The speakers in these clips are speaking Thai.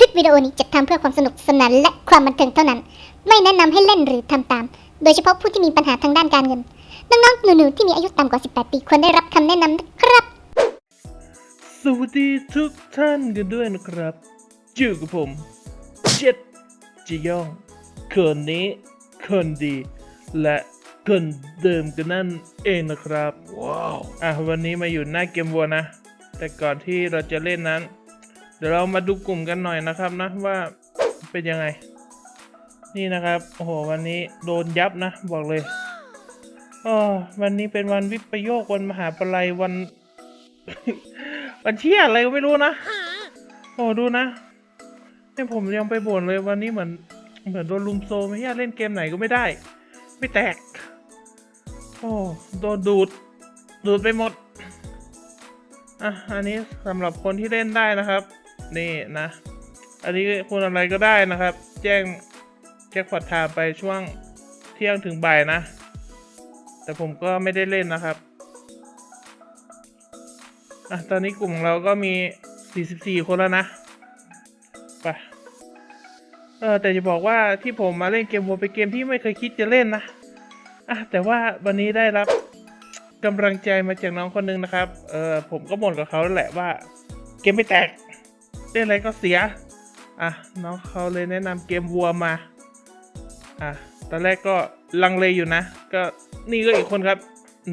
คำเตือนคลิปวิดีโอนี้จัดทำเพื่อความสนุกสนานและความบันเทิงเท่านั้น ไม่แนะนำให้เล่นหรือทำตาม โดยเฉพาะผู้ที่มีปัญหาทางด้านการเงิน น้องๆ หนูๆ ที่มีอายุต่ำกว่า 18 ปีควรได้รับคำแนะนำนะครับ สวัสดีทุกท่านกันด้วยนะครับอยู่กับผมเจ็ดจียองคนนี้คนดี และคนเดิมกันนั่นเองนะครับ ว้าว อะวันนี้มาอยู่หน้าเกมวัวนะ แต่ก่อนที่เราจะเล่นนั้น เดี๋ยวเรามาดูกลุ่มกันหน่อยนะครับนะว่าเป็นยังไง นี่นะครับโอ้โหวันนี้โดนยับนะบอกเลยอ๋อวันนี้เป็นวันวิปโยควันมหาปลัยวัน วันเชี่ยอะไรก็ไม่รู้นะโอ้ดูนะเนี่ยผมยังไปบ่นเลยวันนี้เหมือนเหมือนโดนลุมโซมไม่ยากเล่นเกมไหนก็ไม่ได้ ไม่แตก โอ้โดนดูด ดูดไปหมดอะอันนี้สำหรับคนที่เล่นได้นะครับ นี่นะ อันนี้คุณอะไรก็ได้นะครับ แจ้งแจ็คพอตไทม์ไปช่วงเที่ยงถึงบ่ายนะ แต่ผมก็ไม่ได้เล่นนะครับอะตอนนี้กลุ่มของเราก็มี 44 คนแล้วนะไปเออแต่จะบอกว่าที่ผมมาเล่นเกมวัวเป็นเกมที่ไม่เคยคิดจะเล่นนะอะแต่ว่าวันนี้ได้รับกำลังใจมาจากน้องคนหนึงนะครับ เออผมก็บ่นกับเขาแล้วแหละว่า เกมไม่แตก เล่นอะไรก็เสีย อะน้องเขาเลยแนะนำเกมวัวมา อะตอนแรกก็ลังเลอยู่นะ ก็นี่ก็อีกคนครับ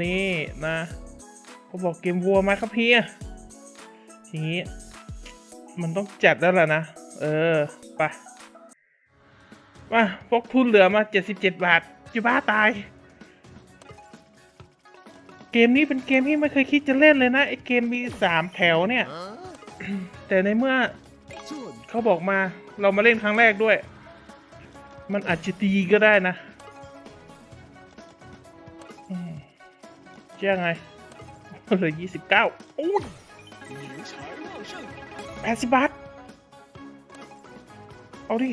นี่นะเขาบอกเกมวัวมาครับพี่ทีนี้ มันต้องจัดแล้วล่ะนะ เออไปมาพกทุนเหลือมา 77 บาทจะบ้าตาย เกมนี้เป็นเกมที่ไม่เคยคิดจะเล่นเลยนะไอเกมมีสามแถวเนี่ย แต่ในเมื่อเขาบอกมาเรามาเล่นครั้งแรกด้วย มันอาจจะดีก็ได้นะอืมจะยังไงเหลือยี่สิบเก้าโอ้ยแปดสิบบาท เอาดิ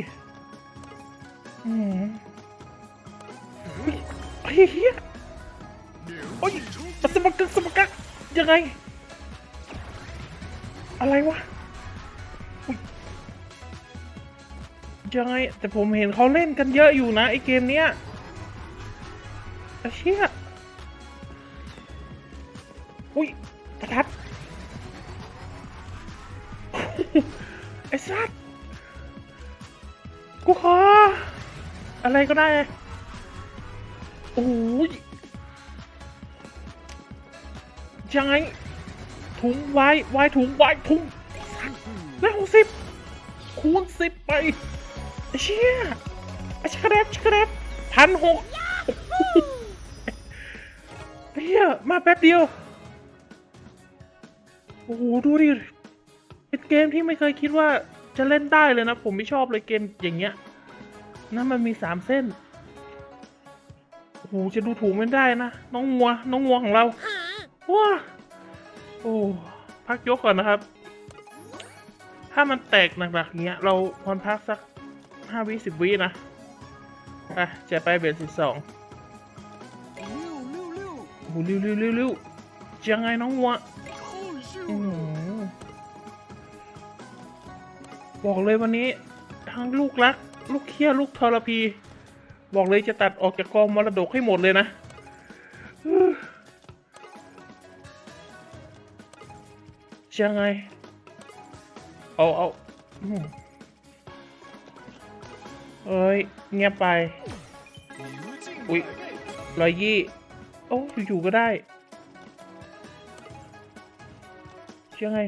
อืมเฮ้ยเฮ้ยเฮียโอ้ยสมักกักสมักกักยังไง อะไรวะยังไงแต่ผมเห็นเขาเล่นกันเยอะอยู่นะไอเกมเนี้ยไอเชี่ยอุ้ยประทัดไอ้สัตว์กูขอ อะไรก็ได้โอ้ยยังไง ถุงไว้ไว้ถุงไว้ถุงได้หกสิบคูณสิบไปไอ้เชี่ยไอ้ชิคกระเดบชิคกระเดบพันหกเฮียมาแป๊บเดียว โอ้โห ดูดิ เป็นเกมที่ไม่เคยคิดว่าจะเล่นได้เลยนะ ผมไม่ชอบเลยเกมอย่างเงี้ยนะมันมีสามเส้น โอ้โห จะดูถูกไม่ได้นะ น้องงัว น้องงัวของเราว้า โอ้พักยกก่อนนะครับ ถ้ามันแตกหนักๆเงี้ย เราพรพักสักห้าวิสิบวินะอะจะไปเบสสิบสองโอ้โหเร็วเร็วเร็วเร็วยังไงน้องงัวะบอกเลยวันนี้ ทั้งลูกรัก ลูกเคี้ยลูกทรพี บอกเลยจะตัดออกจากกองมรดกให้หมดเลยนะ ยังไง เอาเอาเอ้ย เงียบไป อุ๊ยร้อยยี่ โอ้อยู่ๆก็ได้ ยังไง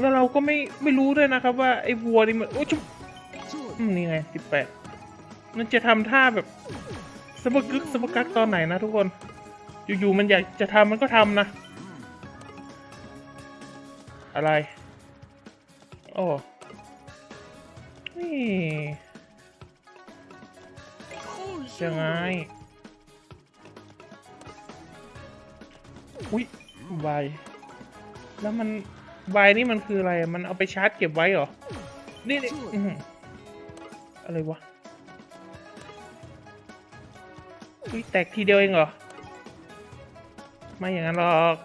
แล้วเราก็ไม่ไม่รู้ด้วยนะครับว่า ไอ้วัวนี่มัน โอ้ยจุ๊บนี่ไงสิบแปดมันจะทำท่าแบบ สมกึกสมกักตอนไหนนะทุกคน อยู่ๆมันอยากจะทำมันก็ทำนะ อะไรโอ้นี่ยังไงอุ้ยใบแล้วมันใบนี่มันคืออะไร มันเอาไปชาร์จเก็บไว้เหรอ นี่นี่อะไรวะ อุ้ยแตกทีเดียวเองเหรอ ไม่อย่างนั้นหรอก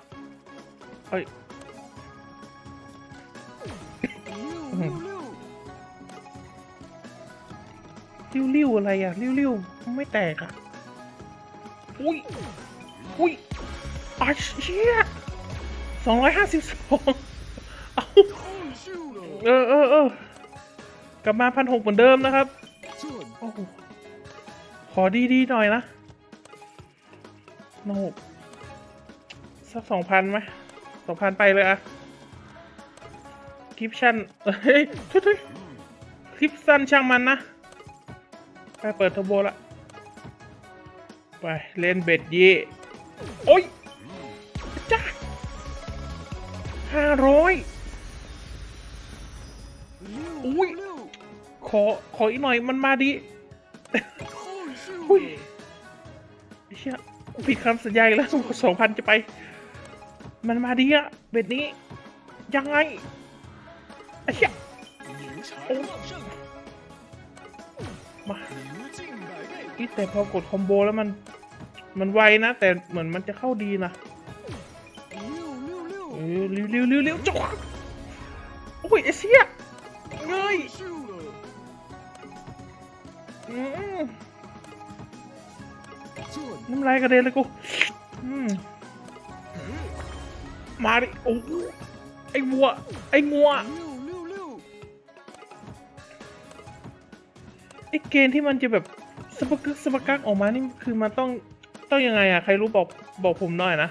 เอ้ยริ้วริ้วๆอะไรอะริ้วริ้วๆไม่แตกอะอุ้ย อุ้ยอาเชี่ยสองร้อยห้าสิบสองเออเออเออกลับมาพันหกเหมือนเดิมนะครับ โอ้โห ขอดี ๆ หน่อยนะ นบสักสองพันไหมสองพันไปเลยอะคลิปชั่นเฮ้ยทุยๆคลิปสั้นช่างมันนะ ไปเปิดเทอร์โบละ ไป เล่นเบ็ดยีโอ้ยจ้าห้าร้อยอุ้ย ขอ ขออีกหน่อยมันมาดีอุ้ย ผิดคำสัญญาอีกแล้วสองพันจะไป มันมาดีอะเบ็ดนี้ ยังไงไอ้เชี่ยโอ้มาอีแต่พอกดคอมโบแล้วมัน มันไวนะ แต่เหมือนมันจะเข้าดีนะเออเร็วเร็วเร็วเร็วจุกโอ้ยไอ้เชี่ยเงยอืม น้ำลายกระเด็นเลยกูอืมมาดิโอ้โหไอ้วัว ไอ้งัวไอ้เกณฑ์ที่มันจะแบบสปะกึกสปะกักออกมานี่คือมันต้องต้องยังไงอะใครรู้บอกบอกผมหน่อยนะ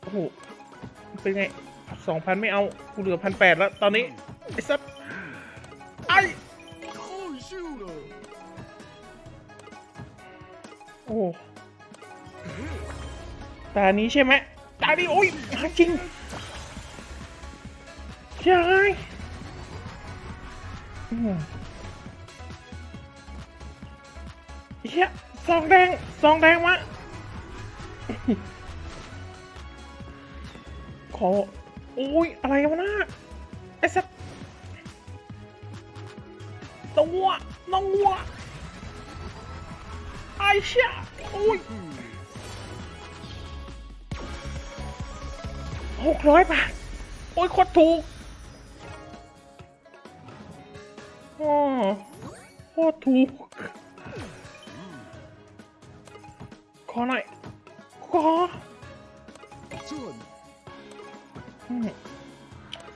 โอ้โหเป็นไงสองพันไม่เอากูเหลือพันแปดแล้ว ตอนนี้ ไอ้ซับไอ้ โอ้ตานี้ใช่ไหมตานี้โอ้ยจริงใช่เฮียซองแดงซองแดงมาขอโอ้ยอะไรวะนะไอ้สัตว์ตัวน้องวัว ไอ้เชี่ยโอ้ยหกร้อยบาท โอ้ยโคตรถูก โอ๋อโคตรถูก ขอหน่อย ขอ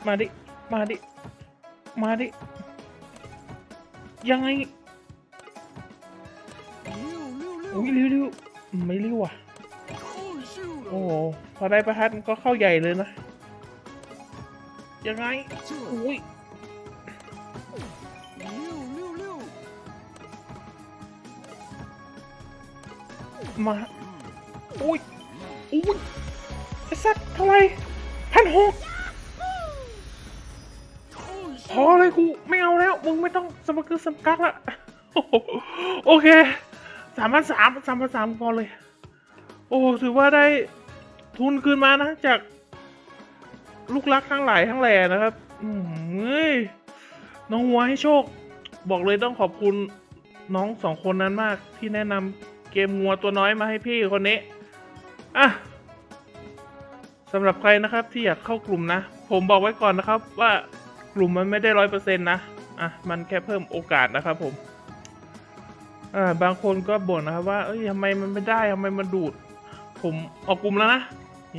มาดิ มาดิ มาดิ ยังไง อุ้ยริ้วๆไม่ริ้วอะ โอ้โหพอได้ประทัดมันก็เข้าใหญ่เลยนะ ยังไง อุ้ยมา อุ้ย อุ้ยไอ้สัตว์เท่าไหรพันหกพอเลยกู ไม่เอาแล้ว มึงไม่ต้องสมัครสมักักละ โอ้โหโอเค สามพันสามสามพันสามพอเลย โอ้ถือว่าได้ทุนคืนมานะจาก ลูกรักทั้งหลายทั้งแหล่นะครับอืมเฮ้ยน้องวัวให้โชค บอกเลยต้องขอบคุณน้องสองคนนั้นมาก ที่แนะนำเกมงัวตัวน้อยมาให้พี่คนนี้อะสำหรับใครนะครับที่อยากเข้ากลุ่มนะ ผมบอกไว้ก่อนนะครับว่ากลุ่มมันไม่ได้ร้อยเปอร์เซ็นต์นะ อะ มันแค่เพิ่มโอกาสนะครับผม อ่าบางคนก็บ่นนะครับว่า เอ้ยทำไมมันไม่ได้ทำไมมันดูด ผมออกกลุ่มแล้วนะ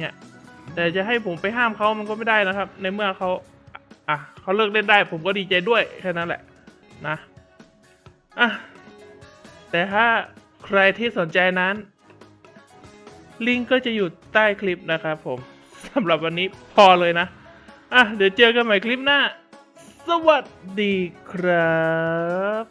เนี่ย แต่จะให้ผมไปห้ามเขามันก็ไม่ได้นะครับ ในเมื่อเขาอะเขาเลิกเล่นได้ ผมก็ดีใจด้วยแค่นั้นแหละนะอะแต่ถ้าใครที่สนใจนั้น ลิงก์ก็จะอยู่ใต้คลิปนะครับผมสำหรับวันนี้พอเลยนะ อะ เดี๋ยวเจอกันใหม่คลิปหน้า สวัสดีครับ